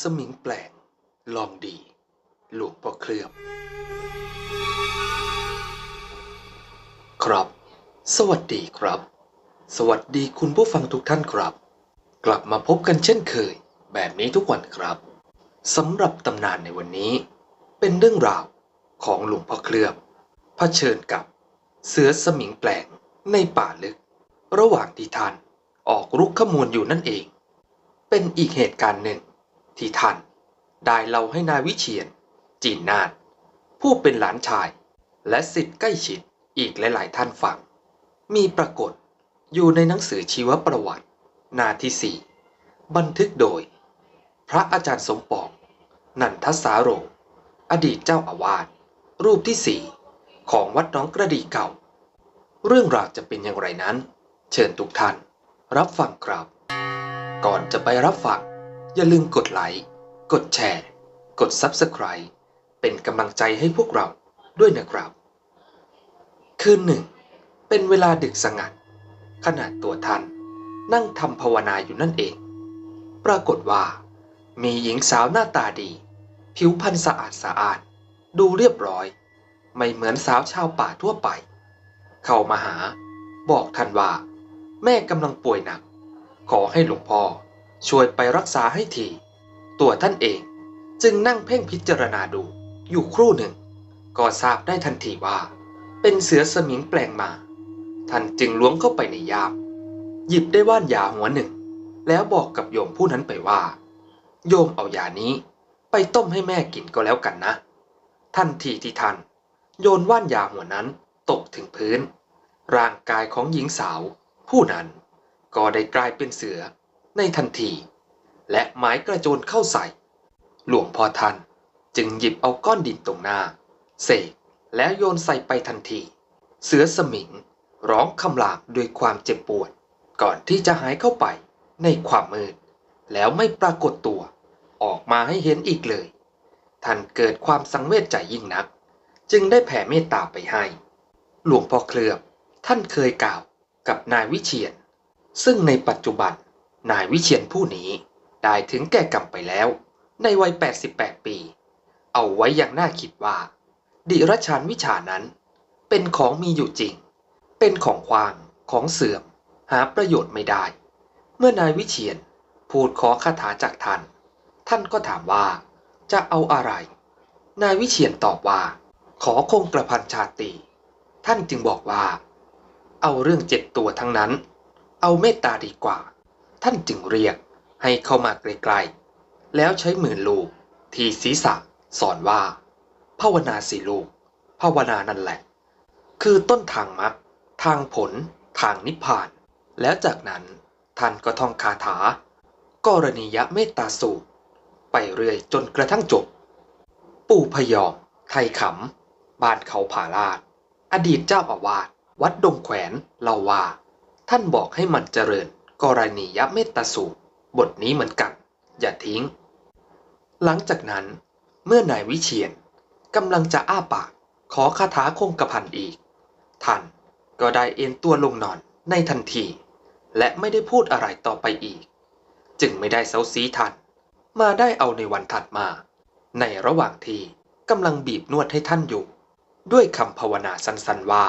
สมิงแปลง ลองดี หลวงพ่อเคลือบ ครับ สวัสดีครับ สวัสดีคุณผู้ฟังทุกท่านครับ กลับมาพบกันเช่นเคย แบบนี้ทุกวันครับสำหรับตำนานในวันนี้ เป็นเรื่องราวของหลวงพ่อเคลือบเผชิญกับเสือสมิงแปลงในป่าลึก ระหว่างที่ท่านออกรุกขมวลอยู่นั่นเอง เป็นอีกเหตุการณ์หนึ่ง ที่ท่านได้เล่าให้นายวิเชียน จีนนาฏผู้เป็นหลานชาย และสิทธิ์ใกล้ชิดอีกหลาย ๆ ท่านฟัง มีปรากฏอยู่ในหนังสือชีวประวัติหน้าที่สี่บันทึกโดย พระอาจารย์สมปอง นันทสาโร อดีตเจ้าอาวาสรูปที่สี่ของวัดน้องกระดีเก่า เรื่องราวจะเป็นอย่างไรนั้น เชิญทุกท่าน รับฟังครับ ก่อนจะไปรับฟัง อย่าลืมกดไลค์ กดแชร์ กด Subscribe เป็นกำลังใจให้พวกเราด้วยนะครับ คืนหนึ่ง เป็นเวลาดึกสงัด ขณะตัวท่านนั่งทำภาวนาอยู่นั่นเอง ปรากฏว่า มีหญิงสาวหน้าตาดี ผิวพรรณสะอาดสะอาด ดูเรียบร้อย ไม่เหมือนสาวชาวป่าทั่วไป เข้ามาหา บอกท่านว่า แม่กำลังป่วยหนัก ขอให้หลวงพ่อ ช่วยไปรักษาให้ที ตัวท่านเองจึงนั่งเพ่งพิจารณาดู อยู่ครู่หนึ่ง ก็ทราบได้ทันทีว่า เป็นเสือสมิงแปลงมา ท่านจึงล้วงเข้าไปในยาม หยิบได้ว่านยาหัวหนึ่ง แล้วบอกกับโยมผู้นั้นไปว่า โยมเอายานี้ ไปต้มให้แม่กินก็แล้วกันนะ ทันทีที่ท่านโยนว่านยาหัวนั้นตกถึงพื้น ร่างกายของหญิงสาว ผู้นั้นก็ได้กลายเป็นเสือ ในทันที และหมายกระโจนเข้าใส่ หลวงพ่อท่านจึงหยิบเอาก้อนดินตรงหน้า เสกแล้วโยนใส่ไปทันที เสือสมิงร้องคำรามด้วยความเจ็บปวด ก่อนที่จะหายเข้าไปในความมืด แล้วไม่ปรากฏตัว ออกมาให้เห็นอีกเลย ท่านเกิดความสังเวชใจยิ่งนัก จึงได้แผ่เมตตาไปให้ หลวงพ่อเคลือบท่านเคยกล่าวกับนายวิเชียน ซึ่งในปัจจุบัน นายวิเชียนผู้นี้ได้ถึงแก่กรรมไปแล้ว ในวัย 88 ปี เอาไว้อย่างน่าคิดว่า ดิรชานวิชานั้น เป็นของมีอยู่จริง เป็นของควางของเสื่อม หาประโยชน์ไม่ได้ เมื่อนายวิเชียนพูดขอคาถาจากท่าน ท่านก็ถามว่า จะเอาอะไร นายวิเชียนตอบว่า ขอคงกระพันชาตรีท่านจึงบอกว่า เอาเรื่องเจ็ดตัวทั้งนั้น เอาเมตตาดีกว่า ท่านจึงเรียกให้เข้ามาไกลๆ แล้วใช้มือลูกที่ศีรษะสอนว่า ภาวนาสิลูก ภาวนานั่นแหละ คือต้นทางมรรคทางผล ทางนิพพาน แล้วจากนั้นท่านก็ท่องคาถา กรณียเมตตาสูตร ไปเรื่อยจนกระทั่งจบ ปู่พยอม ไทยขำ บ้านเขาผาลาด อดีตเจ้าอาวาสวัดดงแขวนเล่าว่า ท่านบอกให้มันเจริญ กรณียเมตตาสูตร บทนี้เหมือนกัน อย่าทิ้ง หลังจากนั้น เมื่อนายวิเชียนกำลังจะอ้าปาก ขอคาถาคงกระพันอีก ท่านก็ได้เอ็นตัวลงนอนในทันที และไม่ได้พูดอะไรต่อไปอีก จึงไม่ได้เซาซีทัน มาได้เอาในวันถัดมา ในระหว่างที่กำลังบีบนวดให้ท่านอยู่ ด้วยคำภาวนาสั้นๆว่า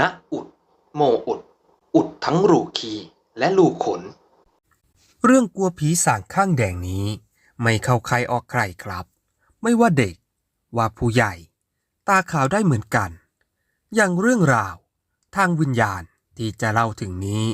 นะอุด โมอุด อุดทั้งรูคี และรูขน เรื่องกลัวผีสางข้างแดงนี้ ไม่เข้าใครออกใครครับ ไม่ว่าเด็ก ว่าผู้ใหญ่ ตาขาวได้เหมือนกัน อย่างเรื่องราว ทางวิญญาณที่จะเล่าถึงนี้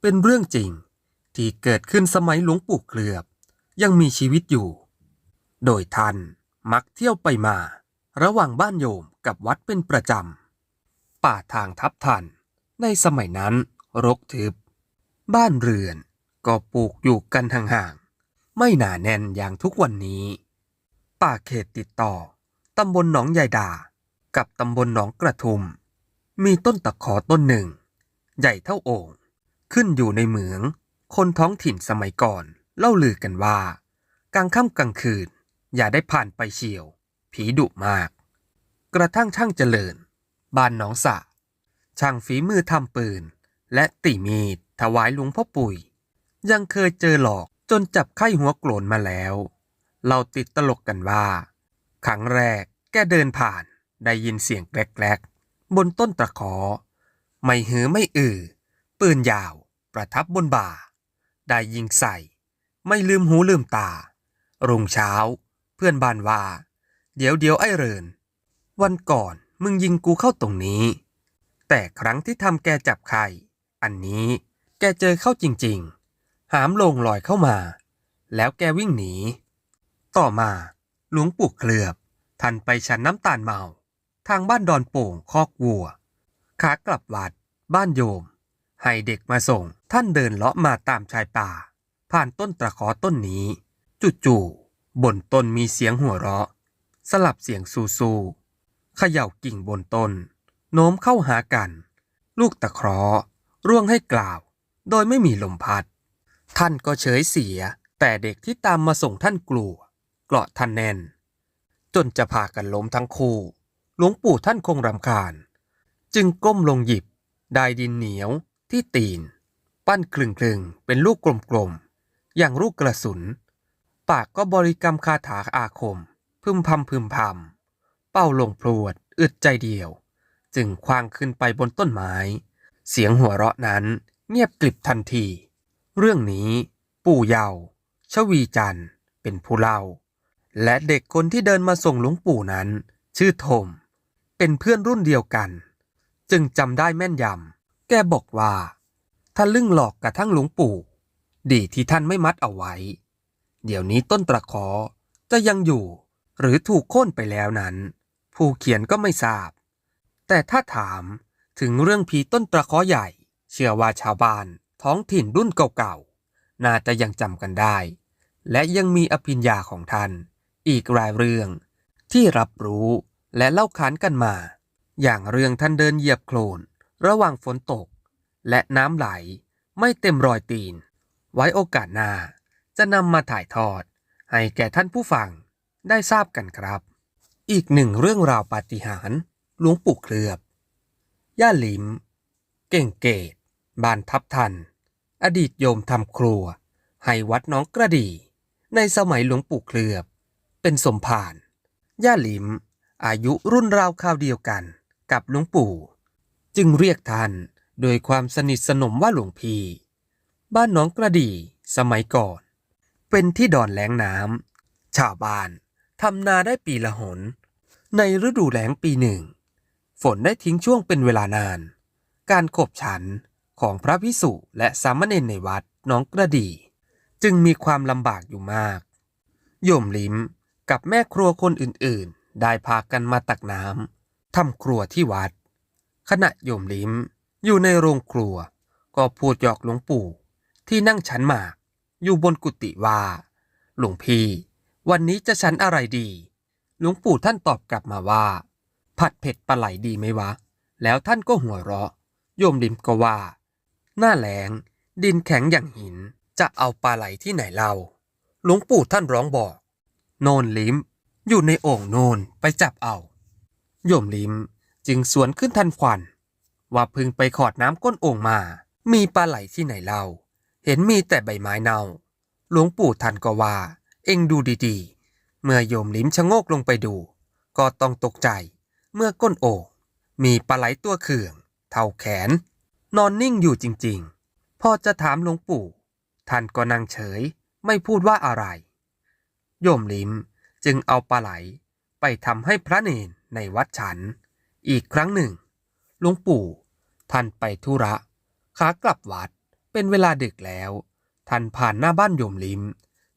เป็นเรื่องจริงที่เกิดขึ้นสมัยหลวงปู่เกลือบ ยังมีชีวิตอยู่ โดยท่านมักเที่ยวไปมา ระหว่างบ้านโยมกับวัดเป็นประจำ ป่าทางทับทัน ในสมัยนั้นรกทึบ บ้านเรือนก็ปลูกอยู่กันห่างๆ ไม่หนาแน่นอย่างทุกวันนี้ ป่าเขตติดต่อ ตำบลหนองยายดา กับตำบลหนองกระทุม มีต้นตะขอต้นหนึ่ง ใหญ่เท่าโอ่ง ขึ้นอยู่ในเหมือง คนท้องถิ่นสมัยก่อน เล่าลือกันว่า กลางค่ำกลางคืน อย่าได้ผ่านไปเฉียว ผีดุมาก กระทั่งช่างเจริญ บ้านหนองสะ ช่างฝีมือทำปืน และตีมีด ถวายหลวงพ่อปุ๋ย ยังเคยเจอหลอกจนจับไข้หัวโกรนมาแล้ว เราติดตลกกันว่า ครั้งแรกแกเดินผ่านได้ยินเสียงแกลกๆ บนต้นตะขอ ไม่หือไม่อือปืนยาวประทับบนบ่า ได้ยิงใส่ ไม่ลืมหูลืมตา รุ่งเช้า เพื่อนบ้านว่า เดี๋ยวเดี๋ยวไอ้เริน วันก่อนมึงยิงกูเข้าตรงนี้ แต่ครั้งที่ทำแกจับไข่ อันนี้ แกเจอเข้าจริงๆ หามลงลอยเข้ามา แล้วแกวิ่งหนี ต่อมาหลวงปู่เคลือบ ท่านไปฉันน้ำตาลเมา ทางบ้านดอนโป่งคอกวัว ขากลับวัด บ้านโยม ให้เด็กมาส่งท่านเดินเลาะมาตามชายป่า ผ่านต้นตะขอต้นนี้ จู่ๆบนต้นมีเสียงหัวเราะ สลับเสียงซูซูเขย่ากิ่งบนต้น โน้มเข้าหากัน ลูกตะเคราะห์ร่วงให้กล่าว โดยไม่มีลมพัด ท่านก็เฉยเสีย แต่เด็กที่ตามมาส่งท่านกลัว เกราะท่านแน่น จนจะพากันล้มทั้งคู่ หลวงปู่ท่านคงรำคาญ จึงก้มลงหยิบ ได้ดินเหนียวที่ตีน ปั้นคลึงคลึงๆเป็นลูกกลมๆ อย่างลูกกระสุน ปากก็บริกรรมคาถาอาคม พึมพำพึมพำ เป้าลงพรวด อึดใจเดียว จึงควางขึ้นไปบนต้นไม้ เสียงหัวเราะนั้น เงียบกลิบทันที เรื่องนี้ปู่เยาวชวีจันทร์เป็นผู้เล่า และเด็กคนที่เดินมาส่งหลวงปู่นั้น ชื่อธมเป็นเพื่อนรุ่นเดียวกัน จึงจำได้แม่นยำแกบอกว่าถ้านลึ่งหลอกกระทั่งหลวงปู่ ดีที่ท่านไม่มัดเอาไว้ เดี๋ยวนี้ต้นตะขอจะยังอยู่หรือถูกโค่นไปแล้วนั้น ผู้เขียนก็ไม่ทราบ แต่ถ้าถามถึงเรื่องผีต้นตะขอใหญ่ เชื่อว่าชาวบ้านท้องถิ่นรุ่นเก่าๆ น่าจะยังจำกันได้ และยังมีอภิญญาของท่าน อีกรายเรื่อง ที่รับรู้และเล่าขานกันมา อย่างเรื่องท่านเดินเหยียบโคลน ระหว่างฝนตก และน้ำไหลไม่เต็มรอยตีน ไว้โอกาสหน้าจะนำมาถ่ายทอด ให้แก่ท่านผู้ฟังได้ทราบกันครับ อีกหนึ่งเรื่องราวปาฏิหาริย์หลวงปู่เคลือบ ย่าหลิม เก่งเกต บ้านทับทัน อดีตโยมทำครัว ให้วัดน้องกระดี ในสมัยหลวงปู่เคลือบ เป็นสมภารย่าหลิม อายุรุ่นราวคราวเดียวกันกับหลวงปู่ จึงเรียกท่านโดยความสนิทสนมว่าหลวงพี่ บ้านน้องกระดีสมัยก่อน เป็นที่ดอนแหลงน้ำชาวบ้านทำนาได้ปีละหน ในฤดูแล้งปีหนึ่ง ฝนได้ทิ้งช่วงเป็นเวลานาน การขบฉัน ของพระพิสุและสามเณรในวัดน้องกระดี จึงมีความลำบากอยู่มาก โยมลิ้มกับแม่ครัวคนอื่นๆ ได้พากันมาตักน้ำทำครัวที่วัด ขณะโยมลิ้มอยู่ในโรงครัว ก็พูดหยอกหลวงปู่ ที่นั่งฉันหมาก อยู่บนกุฏิว่า หลวงพี่ วันนี้จะฉันอะไรดี หลวงปู่ท่านตอบกลับมาว่า ผัดเผ็ดปลาไหลดีไหมวะ แล้วท่านก็หัวเราะ โยมลิมก็ว่า หน้าแหลงดินแข็งอย่างหิน จะเอาปลาไหลที่ไหนเล่า หลวงปู่ท่านร้องบอก โนนลิมอยู่ในโอ่งโนนไปจับเอา โยมลิมจึงสวนขึ้นทันควัน ว่าพึงไปขอดน้ำก้นโอ่งมา มีปลาไหลที่ไหนเล่า เห็นมีแต่ใบไม้เน่า หลวงปู่ท่านก็ว่า เอ็งดูดีๆ เมื่อโยมลิ้มชะโงกลงไปดู ก็ต้องตกใจ เมื่อก้นโอ่งมีปลาไหลตัวเขื่อง เท่าแขน นอนนิ่งอยู่จริงๆ พอจะถามหลวงปู่ ท่านก็นั่งเฉย ไม่พูดว่าอะไร โยมลิมจึงเอาปลาไหลไปทำให้พระเนนในวัดฉัน อีกครั้งหนึ่งหลวงปู่ ท่านไปธุระ ขากลับวัดเป็นเวลาดึกแล้ว ท่านผ่านหน้าบ้านโยมลิม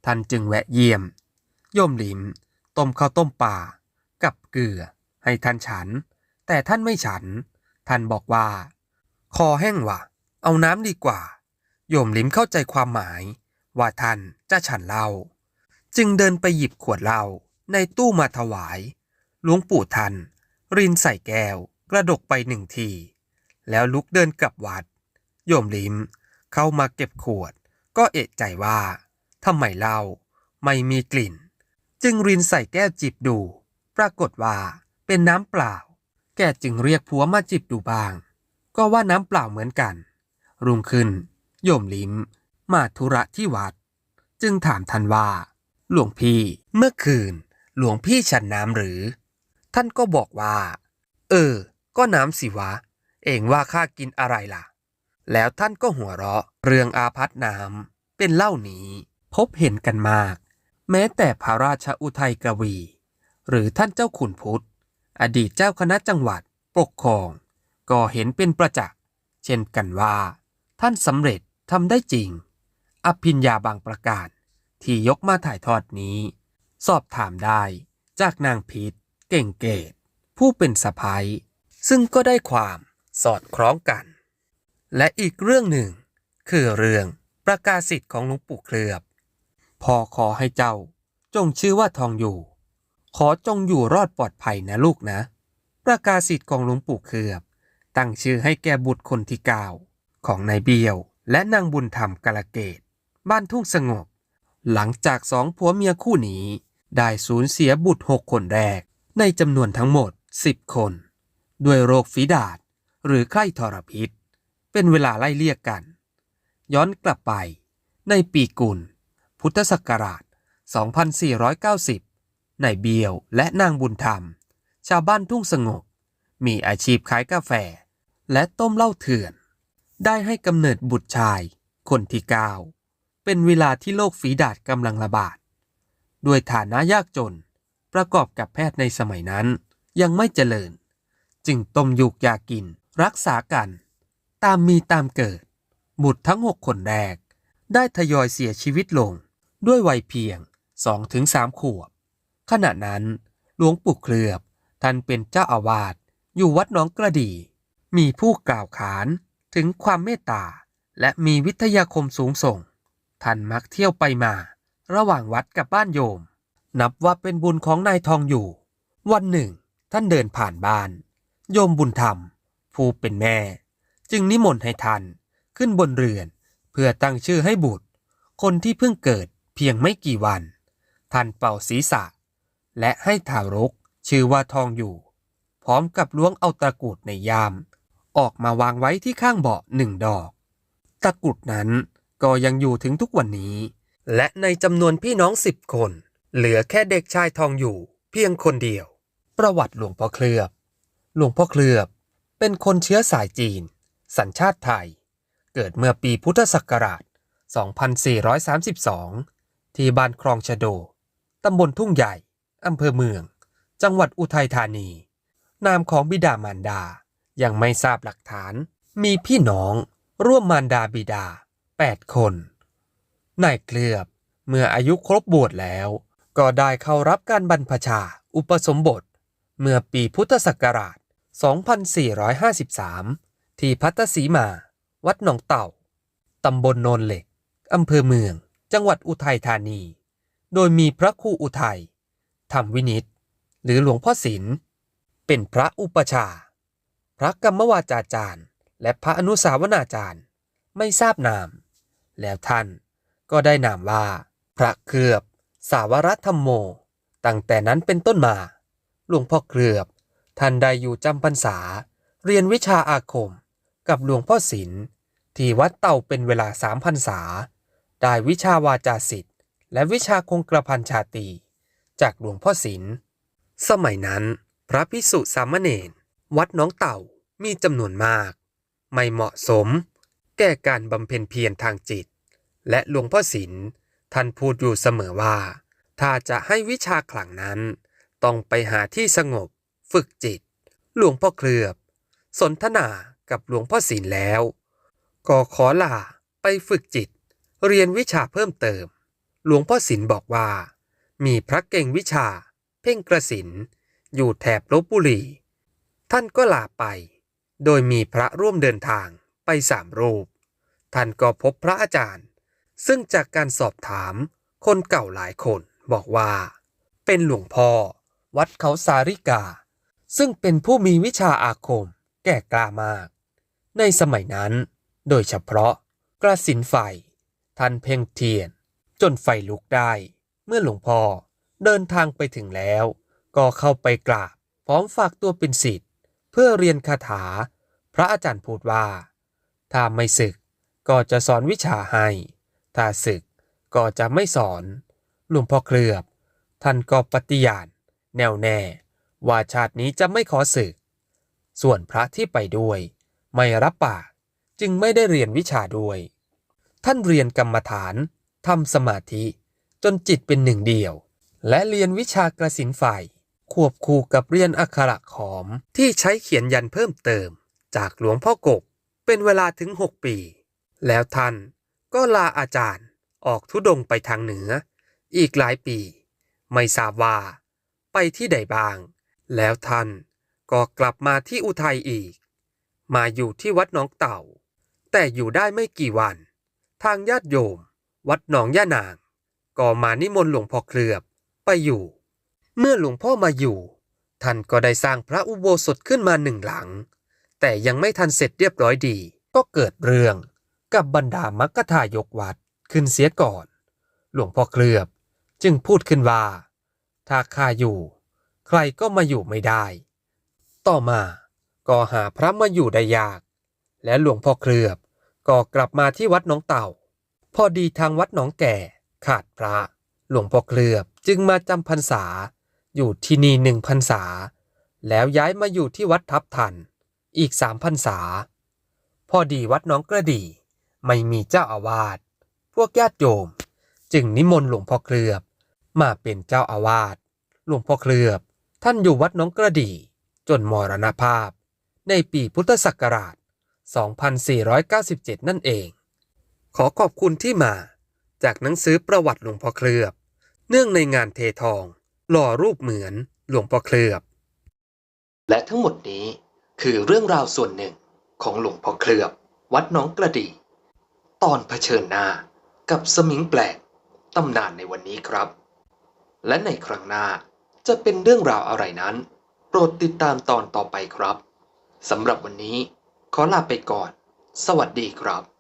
ท่านจึงแวะเยี่ยม โยมลิมต้มข้าวต้มป่า กับเกลือ ให้ท่านฉัน แต่ท่านไม่ฉัน ท่านบอกว่า คอแห้งว่ะ เอาน้ำดีกว่า โยมลิมเข้าใจความหมาย ว่าท่านจะฉันเหล้าจึงเดินไปหยิบขวดเหล้าในตู้มาถวาย หลวงปู่ท่านรินใส่แก้ว กระดกไปหนึ่งที แล้วลุกเดินกลับวัด โยมลิมเข้ามาเก็บขวด ก็เอะใจว่าทำไมเหล้าไม่มีกลิ่น จึงรินใส่แก้วจิบดู ปรากฏว่าเป็นน้ำเปล่า แกจึงเรียกผัวมาจิบดูบ้าง ก็ว่าน้ำเปล่าเหมือนกัน รุ่งขึ้น โยมลิมมาธุระที่วัด จึงถามท่านว่า หลวงพี่เมื่อคืน หลวงพี่ฉันน้ำหรือ ท่านก็บอกว่า เออ ก็น้ำสิวะ เองว่าข้ากินอะไรล่ะ แล้วท่านก็หัวเราะเรื่องอาพัดน้ำเป็นเล่านี้ พบเห็นกันมาก แม้แต่พระราชอุทัยกวี หรือท่านเจ้าขุนพุทธอดีตเจ้าคณะจังหวัดปกครอง ก็เห็นเป็นประจักษ์เช่นกันว่า ท่านสำเร็จทำได้จริง อภิญญาบางประการที่ยกมาถ่ายทอดนี้ สอบถามได้จากนางพิษเก่งเกต ผู้เป็นสะพ้ายซึ่งก็ได้ความสอดคล้องกัน และอีกเรื่องหนึ่ง คือเรื่องประกาศสิทธิ์ของหลวงปู่เคลือบ พอขอให้เจ้าจงชื่อว่าทองอยู่ ขอจงอยู่รอดปลอดภัยนะลูกนะ ประกาศสิทธิ์ของหลวงปู่เคลือบ ตั้งชื่อให้แก่บุตรคนที่เก้าของนายเบียว และนางบุญธรรมกาลเกต บ้านทุ่งสงบ หลังจากสองผัวเมียคู่นี้ ได้สูญเสียบุตรหกคนแรก ในจำนวนทั้งหมด10คน ด้วยโรคฝีดาษหรือไข้ทรพิษ เป็นเวลาไล่เลี่ยกกัน ย้อนกลับไป ในปีกุล พุทธศักราช 2490นายเบียวและนางบุญธรรม ชาวบ้านทุ่งสงบ มีอาชีพขายกาแฟ และต้มเหล้าเถื่อน ได้ให้กำเนิดบุตรชาย คนที่เก้าเป็นเวลาที่โรคฝีดาษกำลังระบาด ด้วยฐานะยากจนประกอบกับแพทย์ในสมัยนั้นยังไม่เจริญ จึงต้มยุกยากินรักษากัน ตามมีตามเกิด บุตรทั้งหกคนแรก ได้ทยอยเสียชีวิตลง ด้วยวัยเพียง2-3ขวบ ขณะนั้นหลวงปู่เคลือบท่านเป็นเจ้าอาวาสอยู่วัดหนองกระดี มีผู้กล่าวขานถึงความเมตตา และมีวิทยาคมสูงส่ง ท่านมักเที่ยวไปมา ระหว่างวัดกับบ้านโยม นับว่าเป็นบุญของนายทองอยู่ วันหนึ่ง ท่านเดินผ่านบ้าน โยมบุญธรรม ผู้เป็นแม่ จึงนิมนต์ให้ท่านขึ้นบนเรือน เพื่อตั้งชื่อให้บุตร คนที่เพิ่งเกิดเพียงไม่กี่วัน ท่านเป่าศีรษะ และให้ทารกชื่อว่าทองอยู่ พร้อมกับล้วงเอาตะกรุดในยาม ออกมาวางไว้ที่ข้างเบาะหนึ่งดอก ตะกรุดนั้นก็ยังอยู่ถึงทุกวันนี้ และในจำนวนพี่น้องสิบคน เหลือแค่เด็กชายทองอยู่ เพียงคนเดียว ประวัติหลวงพ่อเคลือบ หลวงพ่อเคลือบเป็นคนเชื้อสายจีน สัญชาติไทย เกิดเมื่อปีพุทธศักราช 2432 ที่บ้านคลองชะโด ตำบลทุ่งใหญ่ อำเภอเมือง จังหวัดอุทัยธานี นามของบิดามารดา ยังไม่ทราบหลักฐาน มีพี่น้อง ร่วมมารดาบิดา 8 คนนายเคลือบ เมื่ออายุครบบวชแล้ว ก็ได้เข้ารับการบรรพชาอุปสมบท เมื่อปีพุทธศักราช 2453 ที่พัตตสีมา วัดหนองเต่า ตำบลโนนเหล็ก อำเภอเมือง จังหวัดอุทัยธานี โดยมีพระครูอุทัยธรรมวินิต หรือหลวงพ่อศิลเป็นพระอุปชา ระกรรมวาจาจารย์ และพระอนุสาวนาจารย์ ไม่ทราบนาม แล้วท่านก็ได้นามว่า พระเคลือบ สาวรธรรมโม ตั้งแต่นั้นเป็นต้นมา หลวงพ่อเคลือบ ท่านได้อยู่จำพรรษา เรียนวิชาอาคม กับหลวงพ่อศิลป์ที่วัดเต่าเป็นเวลาสามพรรษา ได้วิชาวาจาศิษย์และวิชาคงกระพันชาตีจากหลวงพ่อศิลป์สมัยนั้น พระพิสุสามเณรวัดน้องเต่า มีจำนวนมาก ไม่เหมาะสม แก่การบำเพ็ญเพียรทางจิต และหลวงพ่อศิลท่านพูดอยู่เสมอว่า ถ้าจะให้วิชาขลังนั้น ต้องไปหาที่สงบ ฝึกจิต หลวงพ่อเคลือบ สนทนากับหลวงพ่อศิลแล้ว ก็ขอลาไปฝึกจิต เรียนวิชาเพิ่มเติม หลวงพ่อศิลบอกว่า มีพระเก่งวิชา เพ่งกระสินอยู่แถบลบบุรี ท่านก็ลาไป โดยมีพระร่วมเดินทางไปสามรูป ท่านก็พบพระอาจารย์ ซึ่งจากการสอบถามคนเก่าหลายคนบอกว่า เป็นหลวงพ่อ วัดเขาสาริกา ซึ่งเป็นผู้มีวิชาอาคมแก่กล้ามาก ในสมัยนั้น โดยเฉพาะกระสินไฟ ท่านเพ่งเทียน จนไฟลุกได้ เมื่อหลวงพ่อเดินทางไปถึงแล้ว ก็เข้าไปกราบพร้อมฝากตัวเป็นศิษย์เพื่อเรียนคาถา พระอาจารย์พูดว่า ถ้าไม่ศึกก็จะสอนวิชาให้ ถ้าศึกก็จะไม่สอน หลวงพ่อเคลือบ ท่านก็ปฏิญาณ แน่วแน่ ว่าชาตินี้จะไม่ขอศึก ส่วนพระที่ไปด้วย ไม่รับปากจึงไม่ได้เรียนวิชาด้วย ท่านเรียนกรรมฐานทำสมาธิจนจิตเป็นหนึ่งเดียว และเรียนวิชากระสินไฟควบคู่กับเรียนอักขระขอมที่ใช้เขียนยันเพิ่มเติม จากหลวงพ่อกบเป็นเวลาถึง 6 ปี แล้วท่านก็ลาอาจารย์ออกทุดงไปทางเหนือ อีกหลายปี ไม่ทราบว่า ไปที่ใดบ้าง แล้วท่านก็กลับมาที่อุทัยอีก มาอยู่ที่วัดหนองเต่า แต่อยู่ได้ไม่กี่วัน ทางญาติโยม วัดหนองย่านาง ก็มานิมนต์หลวงพ่อเคลือบไปอยู่ เมื่อหลวงพ่อมาอยู่ ท่านก็ได้สร้างพระอุโบสถขึ้นมาหนึ่งหลัง แต่ยังไม่ทันเสร็จเรียบร้อยดี ก็เกิดเรื่องกับบรรดามักกะทายกวัดขึ้นเสียก่อน หลวงพ่อเคลือบ จึงพูดขึ้นว่า ถ้าข้าอยู่ ใครก็มาอยู่ไม่ได้ ต่อมาก็หาพระมาอยู่ได้ยาก และหลวงพ่อเคลือบก็กลับมาที่วัดหนองเต่า พอดีทางวัดหนองแก่ขาดพระ หลวงพ่อเคลือบจึงมาจำพรรษา อยู่ที่นี่หนึ่งพรรษา แล้วย้ายมาอยู่ที่วัดทับทัน อีกสามพรรษา พอดีวัดน้องกระดีไม่มีเจ้าอาวาส พวกญาติโยม จึงนิมนต์หลวงพ่อเคลือบ มาเป็นเจ้าอาวาส หลวงพ่อเคลือบ ท่านอยู่วัดน้องกระดีจนมรณภาพ ในปีพุทธศักราช 2497 นั่นเอง ขอขอบคุณที่มา จากหนังสือประวัติหลวงพ่อเคลือบ เนื่องในงานเททอง หล่อรูปเหมือนหลวงพ่อเคลือบ และทั้งหมดนี้ คือเรื่องราวส่วนหนึ่งของหลวงพ่อเคลือบ วัดน้องกระดีตอนเผชิญหน้ากับสมิงแปลกตำนานในวันนี้ครับ และในครั้งหน้าจะเป็นเรื่องราวอะไรนั้น โปรดติดตามตอนต่อไปครับสำหรับวันนี้ขอลาไปก่อน สวัสดีครับ